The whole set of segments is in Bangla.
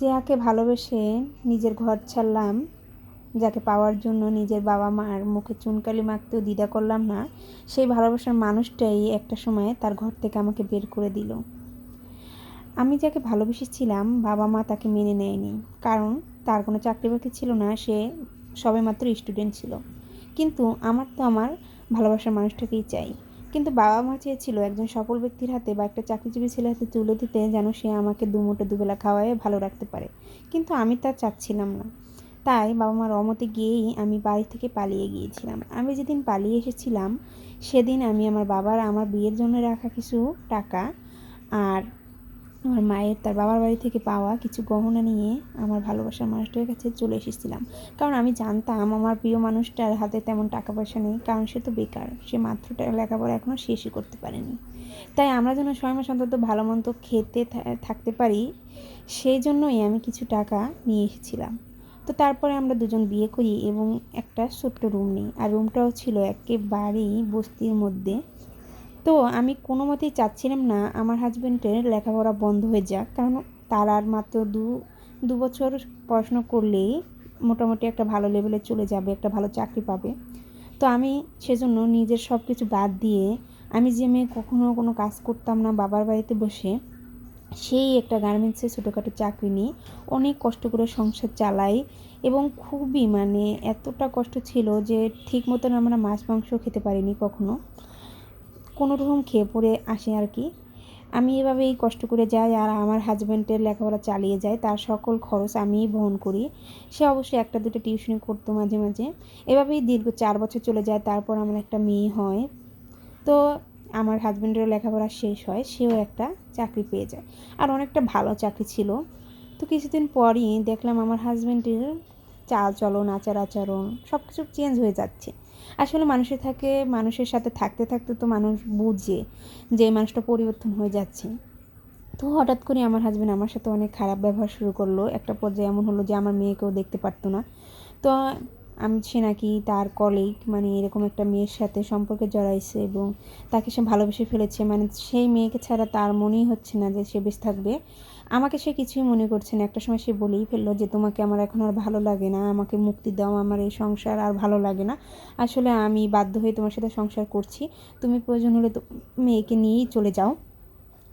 যাকে ভালোবেসে নিজের ঘর ছাড়লাম, যাকে পাওয়ার জন্য নিজের বাবা মার মুখে চুনকালি মাখতেও দ্বিধা করলাম না, সেই ভালোবাসার মানুষটাই একটা সময় তার ঘর থেকে আমাকে বের করে দিল। আমি যাকে ভালোবেসেছিলাম, বাবা মা তাকে মেনে নেয়নি, কারণ তার কোনো চাকরি বাকরি ছিল না, সে সবেমাত্র স্টুডেন্ট ছিল। কিন্তু আমার তো আমার ভালোবাসার মানুষটাকেই চাই। কিন্তু বাবা মা চেয়েছিল একজন সফল ব্যক্তির হাতে বা একটা চাকরিজীবী ছেলের হাতে তুলে দিতে যেন সে আমাকে দুমুটো দুবেলা খাওয়ায় ভালো রাখতে পারে। কিন্তু আমি তা চাচ্ছিলাম না। তাই বাবা মার অমতে গিয়েই আমি বাড়ি থেকে পালিয়ে গিয়েছিলাম। আমি যেদিন পালিয়ে এসেছিলাম, সেদিন আমি আমার বাবার, আমার বিয়ের জন্য রাখা কিছু টাকা আর আমার মায়ের, তার বাবার বাড়ি থেকে পাওয়া কিছু গহনা নিয়ে আমার ভালোবাসার মানুষটার কাছে চলে এসেছিলাম। কারণ আমি জানতাম আমার প্রিয় মানুষটার হাতে তেমন টাকা পয়সা নেই, কারণ সে তো বেকার। সে মাত্র লেখাপড়া এখনও শেষই করতে পারেনি। তাই আমরা যেন ছয় মাস অন্তত ভালো মন্দ খেতে থাকতে পারি, সেই জন্যই আমি কিছু টাকা নিয়ে এসেছিলাম। তো তারপরে আমরা দুজন বিয়ে করি এবং একটা ছোট্ট রুম নিই। আর রুমটাও ছিল একেবারেই বস্তির মধ্যে। তো আমি কোনো মতেই চাচ্ছিলাম না আমার হাজব্যান্ডের লেখাপড়া বন্ধ হয়ে যাক। কারণ তার আর মাত্র দু দু বছর পড়াশোনা করলেই মোটামুটি একটা ভালো লেভেলে চলে যাবে, একটা ভালো চাকরি পাবে। তো আমি সেজন্য নিজের সব কিছু বাদ দিয়ে আমি যে মেয়ে কখনো কোনো কাজ করতাম না, বাবার বাড়িতে বসে সেই একটা গার্মেন্টসে ছোটোখাটো চাকরি নিয়ে অনেক কষ্ট করে সংসার চালাই এবং খুবই মানে এতটা কষ্ট ছিল যে ঠিক মতন আমরা মাছ, মাংস খেতে পারিনি কখনো। কোনো রকম খেয়ে পড়ে আসে আর কি। আমি এভাবেই কষ্ট করে যাই আর আমার হাজব্যান্ডের লেখাপড়া চালিয়ে যায়, তার সকল খরচ আমিই বহন করি। সে অবশ্যই একটা দুটো টিউশনি করতো মাঝে মাঝে। এভাবেই দীর্ঘ চার বছর চলে যায়, তারপর আমার একটা মেয়ে হয়। তো আমার হাজব্যান্ডেরও লেখাপড়া শেষ হয়, সেও একটা চাকরি পেয়ে যায়। আর অনেকটা ভালো চাকরি ছিল। তো কিছুদিন পরই দেখলাম আমার হাজব্যান্ডের চাল চলন আচার আচরণ সব কিছু চেঞ্জ হয়ে যাচ্ছে। আসলে মানুষের থাকে, মানুষের সাথে থাকতে থাকতে তো মানুষ বুঝে যে মানুষটা পরিবর্তন হয়ে যাচ্ছে। তো হঠাৎ করে আমার হাজব্যান্ড আমার সাথে অনেক খারাপ ব্যবহার শুরু করল। একটা পর্যায়ে এমন হলো যে আমার মেয়েকেও দেখতে পারতো না। তো আমি সে নাকি তার কলিগ মানে এরকম একটা মেয়ের সাথে সম্পর্কে জড়াইছে এবং তাকে সে ভালোবেসে ফেলেছে। মানে সেই মেয়েকে ছাড়া তার মনেই হচ্ছে না যে সে বেশ থাকবে। আমাকে সে কিছুই মনে করছে না। একটা সময় সে বলেই ফেলল যে, তোমাকে আমার এখন আর ভালো লাগে না। আমাকে মুক্তি দাও। আমার এই সংসার আর ভালো লাগে না। আসলে আমি বাধ্য হয়ে তোমার সাথে সংসার করছি। তুমি প্রয়োজন হলে মেয়েকে নিয়েই চলে যাও।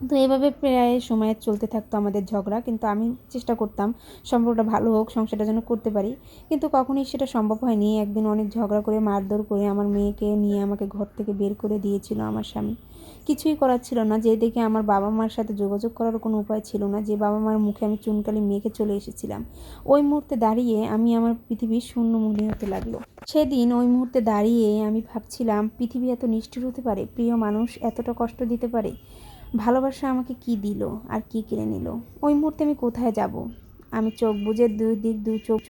তো এভাবে প্রায় সময় চলতে থাকতো আমাদের ঝগড়া, কিন্তু আমি চেষ্টা করতাম সম্পর্কটা ভালো হোক, সংসারটা যেন করতে পারি। কিন্তু কখনোই সেটা সম্ভব হয়নি। একদিন অনেক ঝগড়া করে, মারধর করে আমার মেয়েকে নিয়ে আমাকে ঘর থেকে বের করে দিয়েছিল আমার স্বামী। কিছুই করার ছিল না। যে দেখে আমার বাবা মার সাথে যোগাযোগ করার কোনো উপায় ছিল না। যে বাবা মার মুখে আমি চুনকালি মেয়েকে চলে এসেছিলাম। ওই মুহূর্তে দাঁড়িয়ে আমি আমার পৃথিবীর শূন্য মনে হতে লাগল। সেদিন ওই মুহূর্তে দাঁড়িয়ে আমি ভাবছিলাম, পৃথিবী এত নিষ্ঠুর হতে পারে? প্রিয় মানুষ এতটা কষ্ট দিতে পারে? ভালোবাসা আমাকে কি দিল? আর কি কিনে নিল? ওই মুহূর্তে আমি কোথায় যাব? আমি চোখ বুঝে দুই দিক, দুই চোখ